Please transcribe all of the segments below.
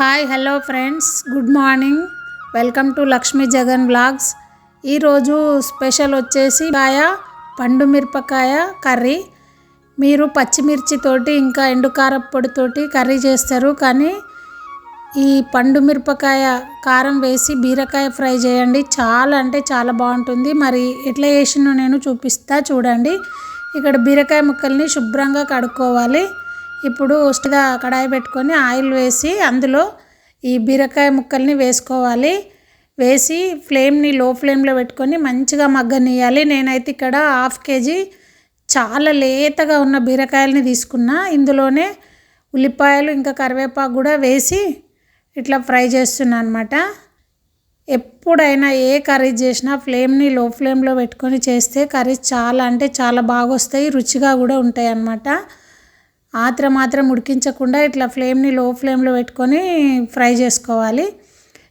Hi hello friends. Good morning. Welcome to Lakshmi Jagan blogs ఈరోజు special వచ్చేసి కాయ పండు మిరపకాయ కర్రీ. మీరు పచ్చిమిర్చితోటి ఇంకా ఎండుకారం పొడితోటి కర్రీ చేస్తారు. కానీ ఈ పండు మిరపకాయ కారం వేసి బీరకాయ ఫ్రై చేయండి. చాలా అంటే చాలా బాగుంటుంది. మరి ఎట్లా చేసినో నేను చూపిస్తా చూడండి. ఇక్కడ బీరకాయ ముక్కల్ని శుభ్రంగా కడుక్కోవాలి. ఇప్పుడు స్టవ్ కడాయి పెట్టుకొని ఆయిల్ వేసి అందులో ఈ బీరకాయ ముక్కల్ని వేసుకోవాలి. వేసి ఫ్లేమ్ని లో ఫ్లేమ్లో పెట్టుకొని మంచిగా మగ్గనియాలి నేనైతే ఇక్కడ హాఫ్ కేజీ చాలా లేతగా ఉన్న బీరకాయలని తీసుకున్నా. ఇందులోనే ఉల్లిపాయలు ఇంకా కరివేపాకు కూడా వేసి ఇట్లా ఫ్రై చేస్తున్నా అనమాట ఎప్పుడైనా ఏ కర్రీ చేసినా ఫ్లేమ్ని లో ఫ్లేమ్లో పెట్టుకొని చేస్తే కర్రీస్ చాలా అంటే చాలా బాగా వస్తాయి రుచిగా కూడా ఉంటాయి అన్నమాట ఆత్ర మాత్రం ఉడికించకుండా ఇట్లా ఫ్లేమ్ని లో ఫ్లేమ్లో పెట్టుకొని ఫ్రై చేసుకోవాలి.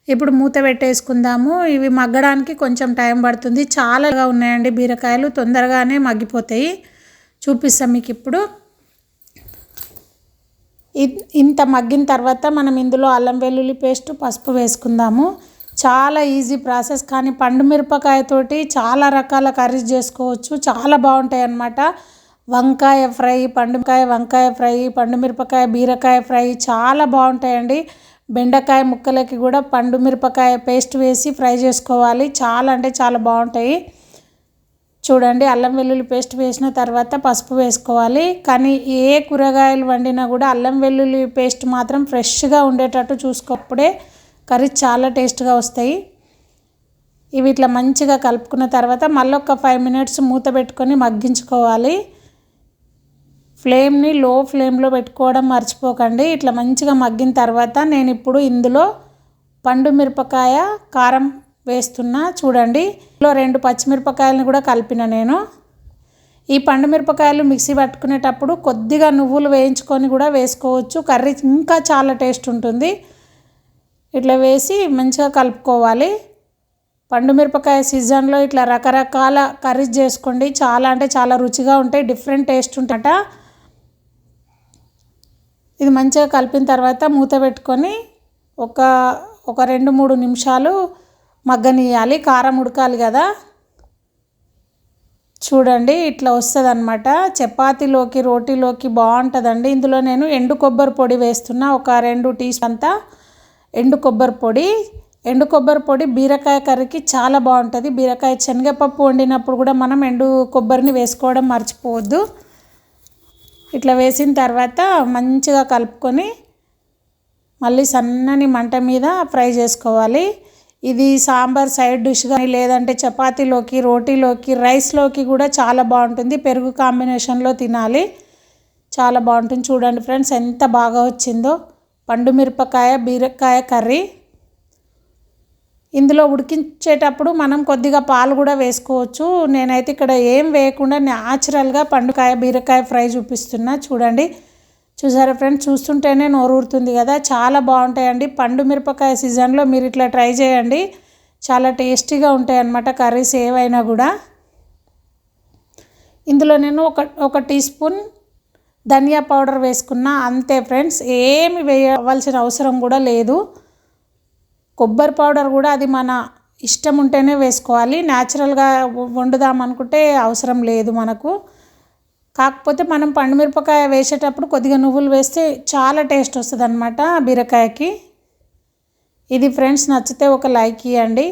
ఇప్పుడు మూత పెట్టేసుకుందాము. ఇవి మగ్గడానికి కొంచెం టైం పడుతుంది. చాలాగా ఉన్నాయండి బీరకాయలు. తొందరగానే మగ్గిపోతాయి. చూపిస్తాం మీకు ఇప్పుడు. ఇ- ఇంత మగ్గిన తర్వాత మనం ఇందులో అల్లం వెల్లుల్లి పేస్ట్ పసుపు వేసుకుందాము. చాలా ఈజీ ప్రాసెస్. కానీ పండు మిరపకాయతోటి చాలా రకాల కర్రీస్ చేసుకోవచ్చు. చాలా బాగుంటాయి అన్నమాట వంకాయ ఫ్రై పండుకాయ వంకాయ ఫ్రై పండు మిరపకాయ బీరకాయ ఫ్రై చాలా బాగుంటాయండి. బెండకాయ ముక్కలకి కూడా పండు మిరపకాయ పేస్ట్ వేసి ఫ్రై చేసుకోవాలి. చాలా అంటే చాలా బాగుంటాయి. చూడండి అల్లం వెల్లుల్లి పేస్ట్ వేసిన తర్వాత పసుపు వేసుకోవాలి. కానీ ఏ కూరగాయలు వండినా కూడా అల్లం వెల్లుల్లి పేస్ట్ మాత్రం ఫ్రెష్గా ఉండేటట్టు చూసుకోప్పుడే కర్రీ చాలా టేస్ట్గా వస్తాయి. ఇవి ఇట్లా మంచిగా కలుపుకున్న తర్వాత మళ్ళీ ఒక ఫైవ్ మినిట్స్ మూత పెట్టుకొని మగ్గించుకోవాలి. ఫ్లేమ్ని లో ఫ్లేమ్లో పెట్టుకోవడం మర్చిపోకండి. ఇట్లా మంచిగా మగ్గిన తర్వాత నేను ఇప్పుడు ఇందులో పండు మిరపకాయ కారం వేస్తున్నా చూడండి. ఇందులో రెండు పచ్చిమిరపకాయలను కూడా కలిపిన నేను. ఈ పండు మిరపకాయలు మిక్సీ పట్టుకునేటప్పుడు కొద్దిగా నువ్వులు వేయించుకొని కూడా వేసుకోవచ్చు. కర్రీ ఇంకా చాలా టేస్ట్ ఉంటుంది. ఇట్లా వేసి మంచిగా కలుపుకోవాలి. పండు మిరపకాయ సీజన్లో ఇట్లా రకరకాల కర్రీస్ చేసుకోండి. చాలా అంటే చాలా రుచిగా ఉంటాయి. డిఫరెంట్ టేస్ట్ ఉంటట ఇది మంచిగా కలిపిన తర్వాత మూత పెట్టుకొని ఒక ఒక రెండు మూడు నిమిషాలు మగ్గనియాలి కారం ఉడకాలి కదా. చూడండి ఇట్లా వస్తుంది అనమాట చపాతీలోకి రోటీలోకి బాగుంటుందండి. ఇందులో నేను ఎండు కొబ్బరి పొడి వేస్తున్నా. ఒక రెండు టీ అంతా ఎండు కొబ్బరి పొడి. ఎండు కొబ్బరి పొడి బీరకాయ కర్రీకి చాలా బాగుంటుంది. బీరకాయ శనగపప్పు వండినప్పుడు కూడా మనం ఎండు కొబ్బరిని వేసుకోవడం మర్చిపోవద్దు. ఇట్లా వేసిన తర్వాత మంచిగా కలుపుకొని మళ్ళీ సన్నని మంట మీద ఫ్రై చేసుకోవాలి. ఇది సాంబార్ సైడ్ డిష్ కానీ లేదంటే చపాతీలోకి రోటీలోకి రైస్లోకి కూడా చాలా బాగుంటుంది. పెరుగు కాంబినేషన్లో తినాలి. చాలా బాగుంటుంది. చూడండి ఫ్రెండ్స్ ఎంత బాగా వచ్చిందో. పండు మిరపకాయ బీరకాయ కర్రీ. ఇందులో ఉడికించేటప్పుడు మనం కొద్దిగా పాలు కూడా వేసుకోవచ్చు. నేనైతే ఇక్కడ ఏం వేయకుండా న్యాచురల్గా పండుకాయ బీరకాయ ఫ్రై చూపిస్తున్నా. చూడండి. చూసారా ఫ్రెండ్స్? చూస్తుంటేనే నోరూరుతుంది కదా. చాలా బాగుంటాయండి. పండు మిరపకాయ సీజన్లో మీరు ఇట్లా ట్రై చేయండి. చాలా టేస్టీగా ఉంటాయి అన్నమాట కర్రీస్ ఏవైనా కూడా. ఇందులో నేను ఒక ఒక టీ స్పూన్ ధనియా పౌడర్ వేసుకున్నా. అంతే ఫ్రెండ్స్. ఏమి వేయవలసిన అవసరం కూడా లేదు. కొబ్బరి పౌడర్ కూడా అది మన ఇష్టం ఉంటేనే వేసుకోవాలి. న్యాచురల్గా వండుదాం అనుకుంటే అవసరం లేదు మనకు. కాకపోతే మనం పండుమిరపకాయ వేసేటప్పుడు కొద్దిగా నువ్వులు వేస్తే చాలా టేస్ట్ వస్తుంది అనమాట బీరకాయకి. ఇది ఫ్రెండ్స్ నచ్చితే ఒక లైక్ ఇవ్వండి